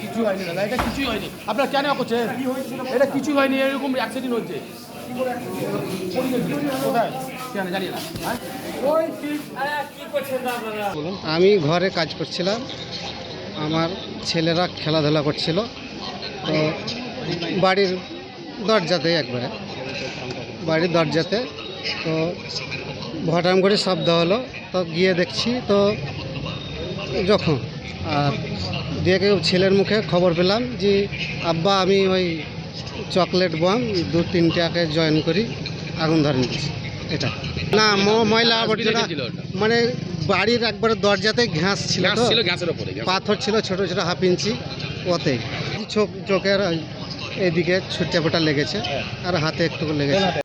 কিছু হয়নি দাদা, এটা কিছুই হয়নি। আপনার কেন করছে? এটা কিছু হয়নি, এরকম অ্যাক্সিডেন্ট হচ্ছে। হ্যাঁ? আমি ঘরে কাজ করছিলাম। আমার ছেলেরা খেলাধুলা করছিল। তো বাড়ির দরজাতে একবারে। বাড়ির দরজাতে। তো ভটাম করে শব্দ হলো। তো গিয়ে দেখছি তো যখন আর দিয়ে কেউ ছেলের মুখে খবর পেলাম যে আব্বা আমি ওই চকলেট বম দু তিনটাকে জয়েন করি আগুন ধরে নিয়েছি। এটা। না ময়লা আবর্জনা মানে বাড়ির একবারে দরজাতে ঘাস ছিল পাথর ছিল ছোট ছোট হাফ ইঞ্চি ওতে চোখ চোখের এদিকে ছুটে ফোটা লেগেছে। আর হাতে একটু লেগেছে।